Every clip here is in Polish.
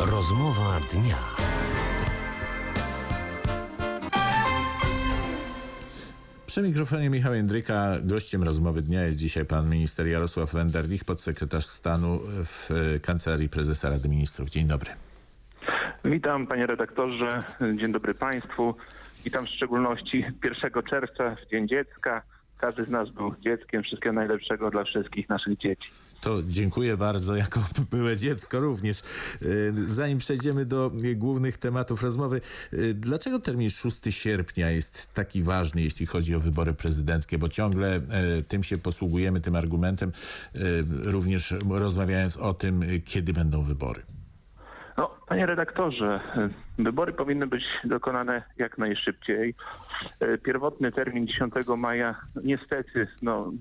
Rozmowa dnia. Przy mikrofonie Michał Jędryka. Gościem rozmowy dnia jest dzisiaj pan minister Jarosław Wenderlich, podsekretarz stanu w e, Kancelarii Prezesa Rady Ministrów. Dzień dobry. Witam panie redaktorze, dzień dobry państwu. Witam w szczególności 1 czerwca, w Dzień Dziecka. Każdy z nas był dzieckiem. Wszystkiego najlepszego dla wszystkich naszych dzieci. To dziękuję bardzo, jako byłe dziecko również. E, Zanim przejdziemy do głównych tematów rozmowy, e, dlaczego termin 6 sierpnia jest taki ważny, jeśli chodzi o wybory prezydenckie? Bo ciągle e, tym się posługujemy, tym argumentem, również rozmawiając o tym, kiedy będą wybory. Panie redaktorze, wybory powinny być dokonane jak najszybciej. E, Pierwotny termin 10 maja niestety no,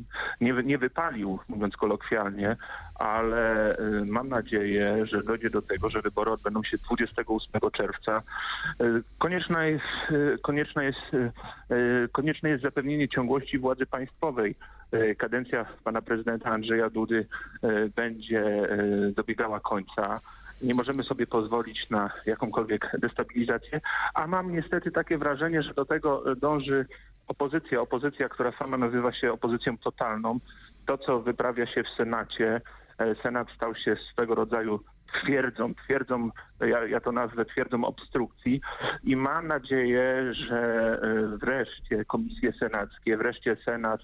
nie, nie wypalił, mówiąc kolokwialnie, ale e, mam nadzieję, że dojdzie do tego, że wybory odbędą się 28 czerwca. E, Konieczna jest, e, konieczna jest, e, e, konieczne jest zapewnienie ciągłości władzy państwowej. E, Kadencja pana prezydenta Andrzeja Dudy e, będzie e, dobiegała końca. Nie możemy sobie pozwolić na jakąkolwiek destabilizację, a mam niestety takie wrażenie, że do tego dąży opozycja, opozycja, która sama nazywa się opozycją totalną. To, co wyprawia się w Senacie, e, Senat stał się swego rodzaju twierdzą, twierdzą, ja, ja to nazwę twierdzą obstrukcji i mam nadzieję, że e, wreszcie komisje senackie, wreszcie Senat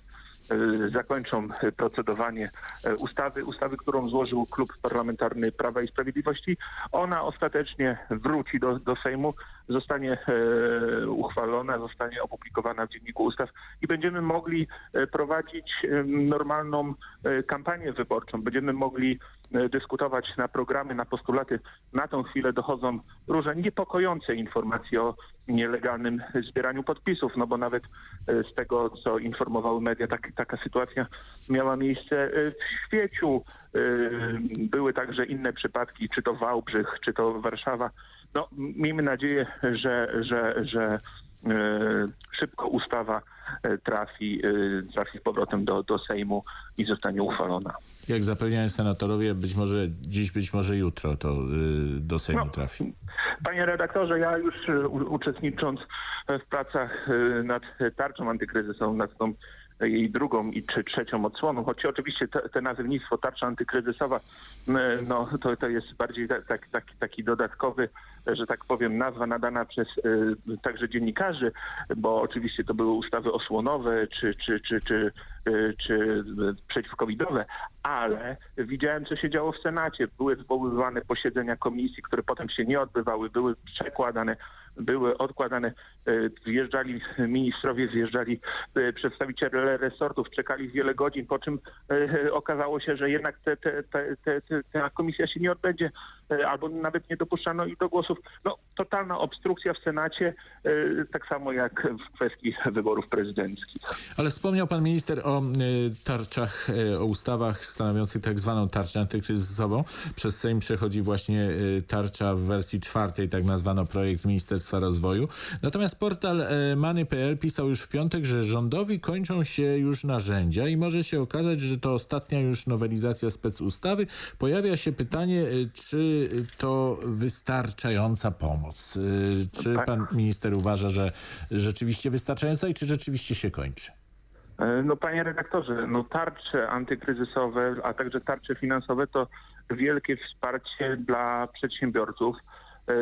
zakończą e, procedowanie e, ustawy, ustawy, którą złożył Klub Parlamentarny Prawa i Sprawiedliwości. Ona ostatecznie wróci do, do Sejmu, zostanie e, uchwalona, zostanie opublikowana w Dzienniku Ustaw i będziemy mogli e, prowadzić normalną e, kampanię wyborczą. Będziemy mogli dyskutować na programy, na postulaty. Na tą chwilę dochodzą różne niepokojące informacje o nielegalnym zbieraniu podpisów, no bo nawet z tego, co informowały media, tak, taka sytuacja miała miejsce w Świeciu. Były także inne przypadki, czy to Wałbrzych, czy to Warszawa. No, miejmy nadzieję, że, że, że e, szybko ustawa e, trafi, e, trafi z powrotem do, do Sejmu i zostanie uchwalona. Jak zapewniają senatorowie, być może dziś, być może jutro to do Sejmu No. trafi. Panie redaktorze, ja już uczestnicząc w pracach nad tarczą antykryzysową, nad tą jej drugą i czy trzecią odsłoną, choć oczywiście te, te nazewnictwo tarcza antykryzysowa, no to, to jest bardziej tak, tak, taki, taki dodatkowy, że tak powiem, nazwa nadana przez e, także dziennikarzy, bo oczywiście to były ustawy osłonowe czy, czy, czy, czy, czy e, przeciwcovidowe, ale widziałem, co się działo w Senacie. Były zwoływane posiedzenia komisji, które potem się nie odbywały, były przekładane, były odkładane. E, Wjeżdżali ministrowie, wjeżdżali e, przedstawiciele resortów, czekali wiele godzin, po czym okazało się, że jednak te, te, te, ta komisja się nie odbędzie, albo nawet nie dopuszczano ich do głosów. No, totalna obstrukcja w Senacie, tak samo jak w kwestii wyborów prezydenckich. Ale wspomniał pan minister o y, tarczach, y, o ustawach stanowiących tak zwaną tarczę antykryzysową. Przez Sejm przechodzi właśnie y, tarcza w wersji czwartej, tak nazwano projekt Ministerstwa Rozwoju. Natomiast portal Many.pl pisał już w piątek, że rządowi kończą się już narzędzia i może się okazać, że to ostatnia już nowelizacja specustawy. Pojawia się pytanie, czy to wystarczająca pomoc? Czy Tak. pan minister uważa, że rzeczywiście wystarczająca i czy rzeczywiście się kończy? E, No panie redaktorze, no tarcze antykryzysowe, a także tarcze finansowe to wielkie wsparcie dla przedsiębiorców. E,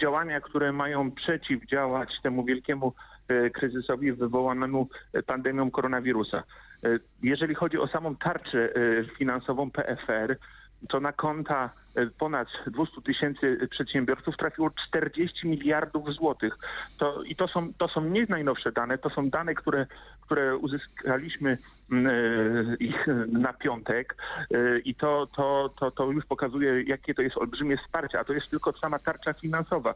Działania, które mają przeciwdziałać temu wielkiemu e, kryzysowi wywołanemu pandemią koronawirusa. Jeżeli chodzi o samą tarczę finansową PFR, to na konta ponad 200 tysięcy przedsiębiorców trafiło 40 miliardów złotych. To, I to są, to są nie najnowsze dane, to są dane, które, które uzyskaliśmy mm, e, ich na piątek e, i to, to, to, to już pokazuje, jakie to jest olbrzymie wsparcie, a to jest tylko sama tarcza finansowa.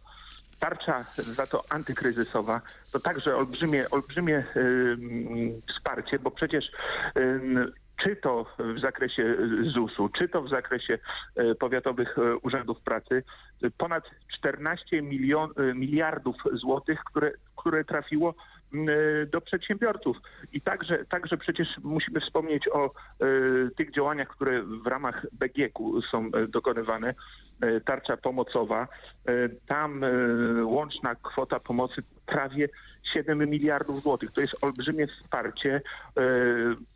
Tarcza za to antykryzysowa to także olbrzymie, olbrzymie ym, wsparcie, bo przecież ym, czy to w zakresie ZUS-u, czy to w zakresie e, powiatowych e, urzędów pracy, e, ponad 14 milion, e, miliardów złotych, które, które trafiło e, do przedsiębiorców. I także, także przecież musimy wspomnieć o e, tych działaniach, które w ramach BGK-u są e, dokonywane. E, tarcza pomocowa. E, Tam e, łączna kwota pomocy prawie 7 miliardów złotych. To jest olbrzymie wsparcie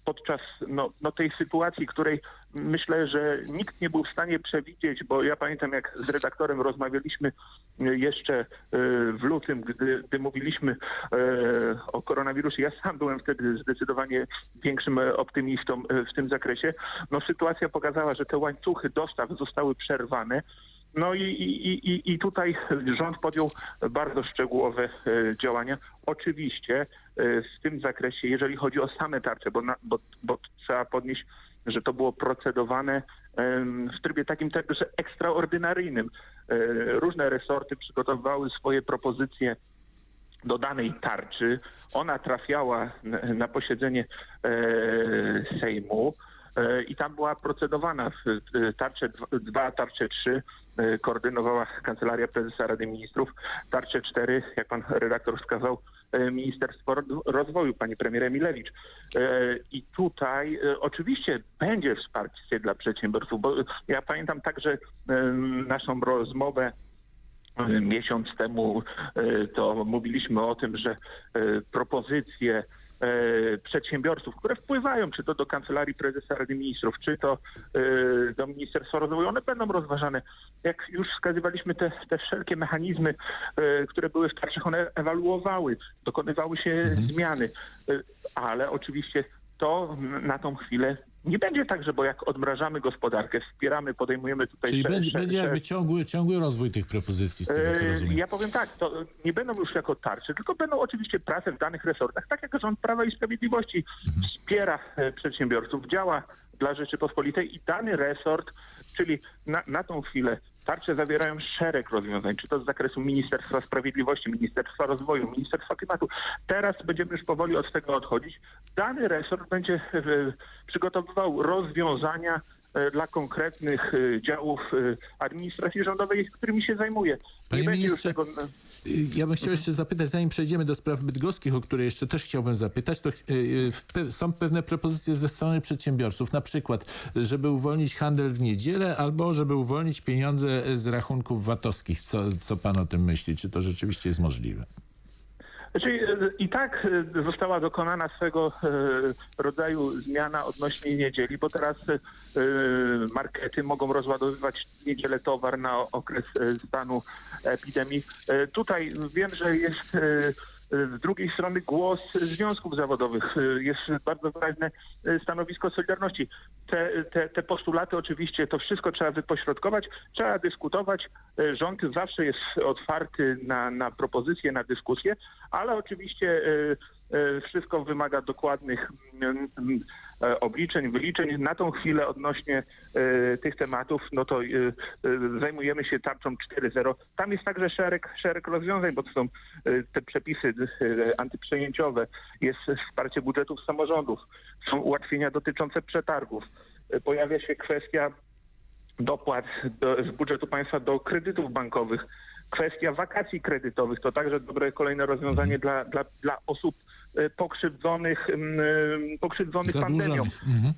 podczas no, no tej sytuacji, której myślę, że nikt nie był w stanie przewidzieć, bo ja pamiętam jak z redaktorem rozmawialiśmy jeszcze w lutym, gdy, gdy mówiliśmy o koronawirusie. Ja sam byłem wtedy zdecydowanie większym optymistą w tym zakresie. No sytuacja pokazała, że te łańcuchy dostaw zostały przerwane. No i, i, i, i tutaj rząd podjął bardzo szczegółowe e, działania. Oczywiście e, w tym zakresie, jeżeli chodzi o same tarcze, bo, na, bo, bo trzeba podnieść, że to było procedowane w trybie takim także ekstraordynaryjnym. E, Różne resorty przygotowywały swoje propozycje do danej tarczy. Ona trafiała na, posiedzenie Sejmu i tam była procedowana tarcze 2, tarcze 3 e, koordynowała Kancelaria Prezesa Rady Ministrów, tarcze 4, jak pan redaktor wskazał, e, Ministerstwo Ro- Rozwoju, pani premier Emilewicz. E, I tutaj e, oczywiście będzie wsparcie dla przedsiębiorców, bo ja pamiętam także e, naszą rozmowę miesiąc temu e, to mówiliśmy o tym, że e, propozycje e, przedsiębiorców, które wpływają czy to do Kancelarii Prezesa Rady Ministrów, czy to e, do Ministerstwa Rozwoju, one będą rozważane. Jak już wskazywaliśmy te, te wszelkie mechanizmy, e, które były w tarczach, one ewaluowały, dokonywały się zmiany, E, ale oczywiście to na tą chwilę nie będzie tak, że bo jak odmrażamy gospodarkę, wspieramy, podejmujemy tutaj... Czyli będzie, będzie jakby ciągły, ciągły rozwój tych propozycji, z tego co E, rozumiem. Ja powiem tak, to nie będą już jako tarcze, tylko będą oczywiście prace w danych resortach, tak jak rząd Prawa i Sprawiedliwości wspiera e, przedsiębiorców, działa dla Rzeczypospolitej i dany resort, czyli na, na tą chwilę tarcze zawierają szereg rozwiązań, czy to z zakresu Ministerstwa Sprawiedliwości, Ministerstwa Rozwoju, Ministerstwa Klimatu. Teraz będziemy już powoli od tego odchodzić. Dany resort będzie e, przygotowywał rozwiązania dla konkretnych e, działów e, administracji rządowej, którymi się zajmuje. Panie Nie ministrze, tego... Ja bym chciał jeszcze zapytać, zanim przejdziemy do spraw bydgoskich, o które jeszcze też chciałbym zapytać, to są pewne propozycje ze strony przedsiębiorców, na przykład, żeby uwolnić handel w niedzielę, albo żeby uwolnić pieniądze z rachunków VAT-owskich. Co, co pan o tym myśli? Czy to rzeczywiście jest możliwe? Znaczy, e, I tak e, została dokonana swego e, rodzaju zmiana odnośnie niedzieli, bo teraz markety mogą rozładowywać w niedzielę towar na okres stanu epidemii. Tutaj wiem, że jest z drugiej strony głos związków zawodowych. E, Jest bardzo wyraźne e, stanowisko Solidarności. Te, te, te postulaty oczywiście, to wszystko trzeba wypośrodkować, trzeba dyskutować. E, Rząd zawsze jest otwarty na, na propozycje, na dyskusje, ale oczywiście e, e, wszystko wymaga dokładnych mm, mm, e, obliczeń, wyliczeń. Na tą chwilę odnośnie e, tych tematów, no to e, e, zajmujemy się tarczą 4.0. Tam jest także szereg, szereg rozwiązań, bo to są e, te przepisy e, antyprzejęciowe, jest wsparcie budżetów samorządów, są ułatwienia dotyczące przetargów. E, Pojawia się kwestia dopłat do, z budżetu państwa do kredytów bankowych. Kwestia wakacji kredytowych to także dobre kolejne rozwiązanie dla, dla, dla osób e, pokrzywdzonych, e, pokrzywdzonych pandemią. Mhm.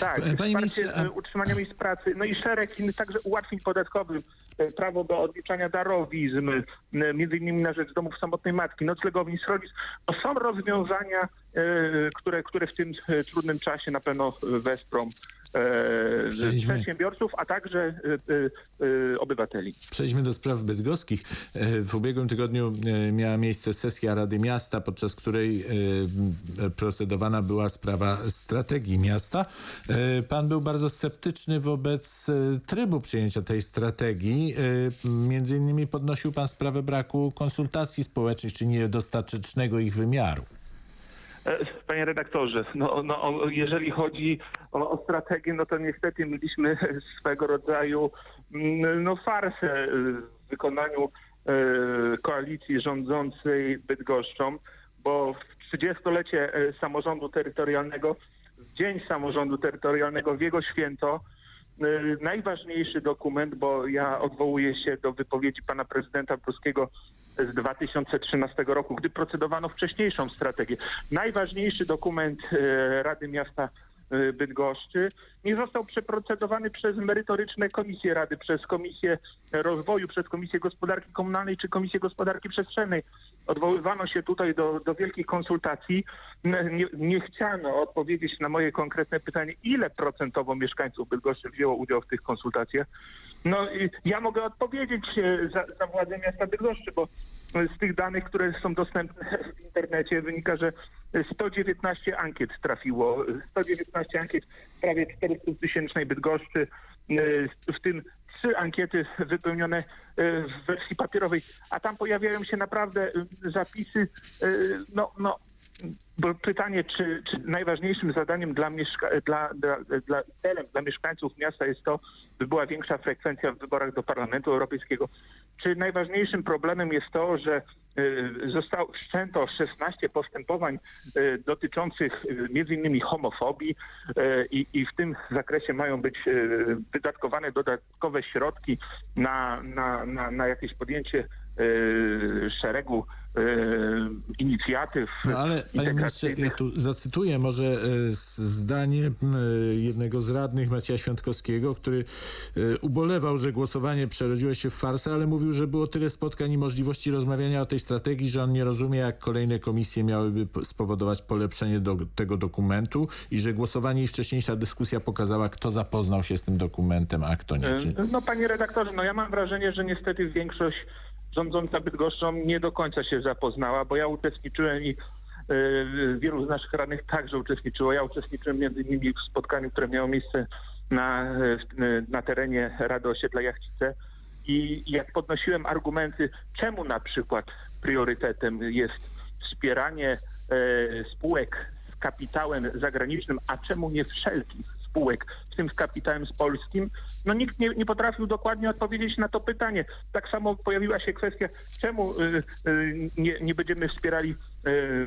Tak, Panie wsparcie a- e, utrzymania miejsc pracy, no i szereg innych także ułatwień podatkowych, e, prawo do odliczania darowizn, e, między innymi na rzecz domów samotnej matki, noclegowni, schronisk. To są rozwiązania, e, które, które w tym e, trudnym czasie na pewno e, wesprą e, Przejdźmy. przedsiębiorców, a także e, e, e, obywateli. Przejdźmy do spraw bydgoskich. E, W ubiegłym tygodniu e, miała miejsce sesja Rady Miasta, podczas której e, procedowana była sprawa strategii miasta. E, Pan był bardzo sceptyczny wobec e, trybu przyjęcia tej strategii. E, Między innymi podnosił pan sprawę braku konsultacji społecznych, czy niedostatecznego ich wymiaru. E, Panie redaktorze, no, no, jeżeli chodzi o, o strategię, no to niestety mieliśmy swego rodzaju mm, no, farsę w wykonaniu e, koalicji rządzącej Bydgoszczą, bo w 30-lecie e, samorządu terytorialnego, w Dzień Samorządu Terytorialnego, w jego święto, najważniejszy dokument, bo ja odwołuję się do wypowiedzi pana prezydenta Pruskiego z 2013 roku, gdy procedowano wcześniejszą strategię. Najważniejszy dokument e, Rady Miasta Bydgoszczy nie został przeprocedowany przez merytoryczne komisje Rady, przez Komisję Rozwoju, przez Komisję Gospodarki Komunalnej czy Komisję Gospodarki Przestrzennej. Odwoływano się tutaj do, do wielkich konsultacji. Nie, nie chciano odpowiedzieć na moje konkretne pytanie, ile procentowo mieszkańców Bydgoszczy wzięło udział w tych konsultacjach. No ja mogę odpowiedzieć e, za, za władze miasta Bydgoszczy, bo z tych danych, które są dostępne w internecie wynika, że 119 ankiet trafiło, 119 ankiet w prawie 400 tysięcznej Bydgoszczy, w tym trzy ankiety wypełnione w wersji papierowej, a tam pojawiają się naprawdę zapisy, no, no bo pytanie, czy, czy najważniejszym zadaniem dla, mieszka- dla, dla, dla celem dla mieszkańców miasta jest to, by była większa frekwencja w wyborach do Parlamentu Europejskiego, czy najważniejszym problemem jest to, że y, zostało wszczęto 16 postępowań y, dotyczących y, między innymi homofobii y, i, i w tym zakresie mają być y, wydatkowane dodatkowe środki na, na, na, na jakieś podjęcie y, szeregu inicjatyw. No ale panie ministrze, ja tu zacytuję może e, zdanie e, jednego z radnych Macieja Świątkowskiego, który e, ubolewał, że głosowanie przerodziło się w farsę, ale mówił, że było tyle spotkań i możliwości rozmawiania o tej strategii, że on nie rozumie, jak kolejne komisje miałyby spowodować polepszenie do tego dokumentu i że głosowanie i wcześniejsza dyskusja pokazała, kto zapoznał się z tym dokumentem, a kto nie. Czy... No panie redaktorze, no ja mam wrażenie, że niestety większość rządząca Bydgoszczą nie do końca się zapoznała, bo ja uczestniczyłem i y, wielu z naszych radnych także uczestniczyło. Ja uczestniczyłem między innymi w spotkaniu, które miało miejsce na, y, na terenie Rady Osiedla Jachcice i jak podnosiłem argumenty, czemu na przykład priorytetem jest wspieranie e, spółek z kapitałem zagranicznym, a czemu nie wszelkich spółek, w tym z kapitałem z polskim, no nikt nie, nie potrafił dokładnie odpowiedzieć na to pytanie. Tak samo pojawiła się kwestia, czemu y, y, nie, nie będziemy wspierali y, y,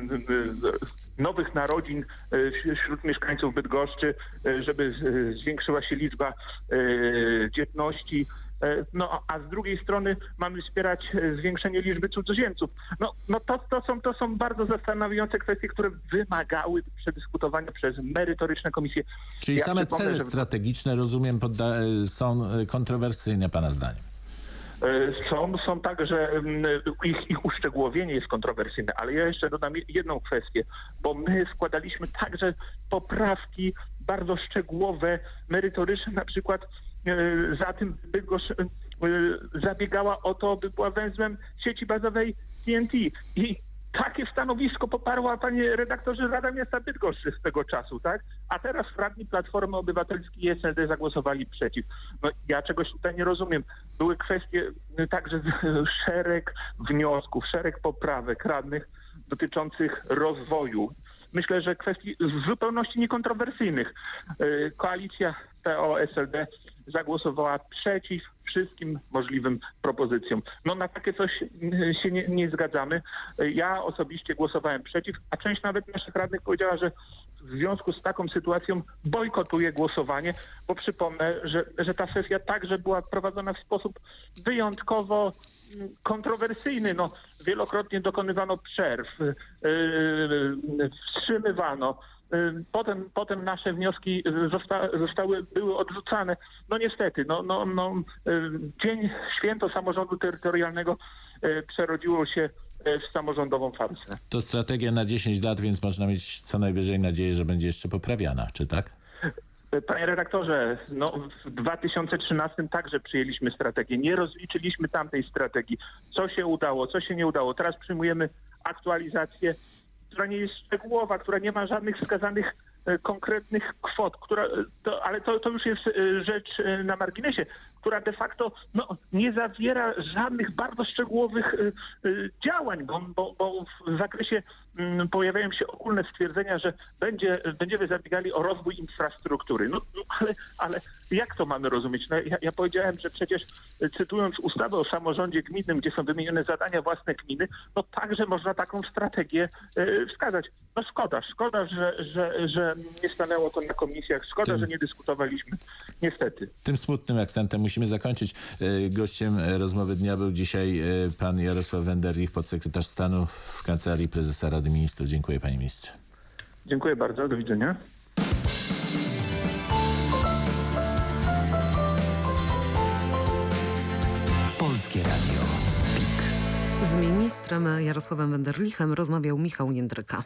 nowych narodzin y, wśród mieszkańców Bydgoszczy, y, żeby zwiększyła się liczba dzietności. E, No, a z drugiej strony mamy wspierać e, zwiększenie liczby cudzoziemców. No, no to, to, są, to są bardzo zastanawiające kwestie, które wymagały przedyskutowania przez merytoryczne komisje. Czyli Ja same cele że- strategiczne, rozumiem, podda- są e, kontrowersyjne pana zdaniem. E, Są, są także, mm, ich, ich uszczegółowienie jest kontrowersyjne, ale ja jeszcze dodam je- jedną kwestię, bo my składaliśmy także poprawki bardzo szczegółowe, merytoryczne, na przykład e, za tym Bydgoszcz e, zabiegała o to, by była węzłem sieci bazowej TNT i takie stanowisko poparła, panie redaktorze, Rada Miasta Bydgoszczy z tego czasu, tak? A teraz radni Platformy Obywatelskiej i SLD zagłosowali przeciw. No ja czegoś tutaj nie rozumiem. Były kwestie y, także szereg wniosków, szereg poprawek radnych dotyczących rozwoju. Myślę, że kwestii w zupełności niekontrowersyjnych. Y, Koalicja PO-SLD zagłosowała przeciw wszystkim możliwym propozycjom. No na takie coś y, się nie, nie zgadzamy. Y, Ja osobiście głosowałem przeciw, a część nawet naszych radnych powiedziała, że w związku z taką sytuacją bojkotuje głosowanie, bo przypomnę, że, że ta sesja także była prowadzona w sposób wyjątkowo mm, kontrowersyjny. No, wielokrotnie dokonywano przerw, yy, wstrzymywano. Yy, Potem, potem nasze wnioski zosta, zostały, były odrzucane. No niestety, no, no, no, yy, Dzień Święto Samorządu Terytorialnego yy, przerodziło się w samorządową farsę. To strategia na 10 lat, więc można mieć co najwyżej nadzieję, że będzie jeszcze poprawiana, czy tak? Panie redaktorze, no w 2013 także przyjęliśmy strategię. Nie rozliczyliśmy tamtej strategii. Co się udało, co się nie udało. Teraz przyjmujemy aktualizację, która nie jest szczegółowa, która nie ma żadnych wskazanych e, konkretnych kwot, która, e, to, ale to, to już jest e, rzecz na marginesie, która de facto no, nie zawiera żadnych bardzo szczegółowych działań, bo, bo, bo w zakresie mm, pojawiają się ogólne stwierdzenia, że będzie, będziemy zabiegali o rozwój infrastruktury. No, no ale, ale jak to mamy rozumieć? No, ja, ja powiedziałem, że przecież e, cytując ustawę o samorządzie gminnym, gdzie są wymienione zadania własne gminy, no także można taką strategię e, wskazać. No szkoda, szkoda, że, że, że nie stanęło to na komisjach, szkoda, Tym- że nie dyskutowaliśmy. Niestety. Tym smutnym akcentem musimy zakończyć. E, Gościem rozmowy dnia był dzisiaj pan Jarosław Wenderlich, podsekretarz stanu w Kancelarii Prezesa Rady Ministrów. Dziękuję panie ministrze. Dziękuję bardzo, do widzenia. Ministrem Jarosławem Wenderlichem rozmawiał Michał Jędryka.